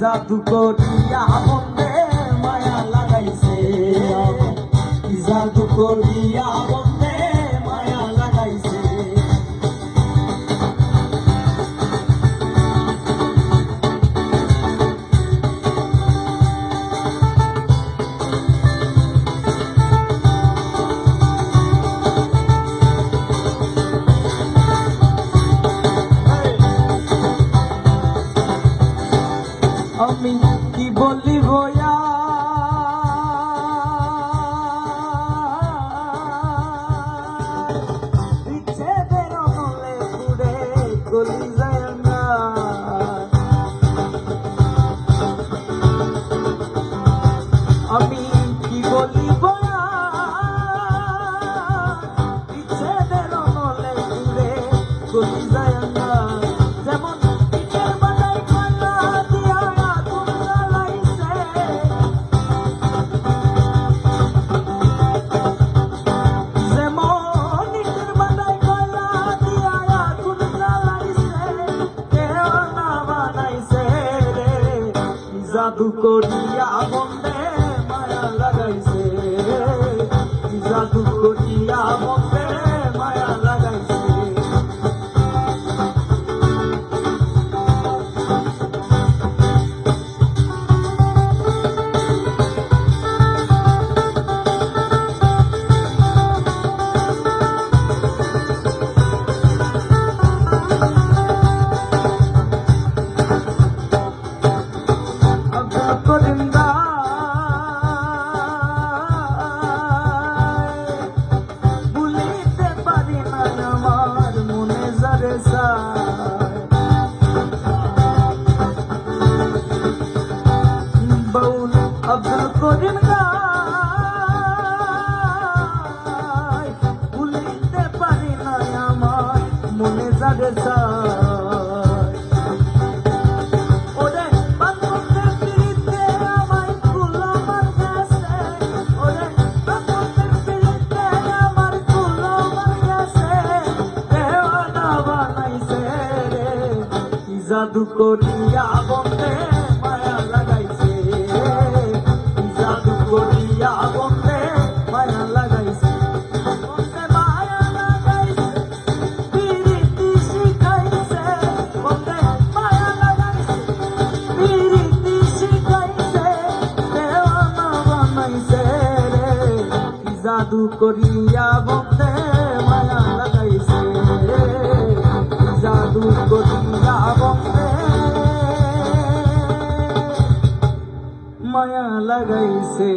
জাদু করিয়া মনে মায়া লাগাইছে। কি জাদু করিয়া আমি কি বলি ভয়া আমি কি বলি ভয়া বিচ্ছেদের অমলে পুড়ে গলি যায় জাদু করিয়া মনে মায়া লাগাইছে। জাদু ভুলিতে পারি না আমার মনে যারে ওরে বান্ধবদের পিড়িতে জাদু করিয়া ভক্তে মায়া লাগাইছে জাদু করিয়া ভক্তে মায়া লাগাইছে।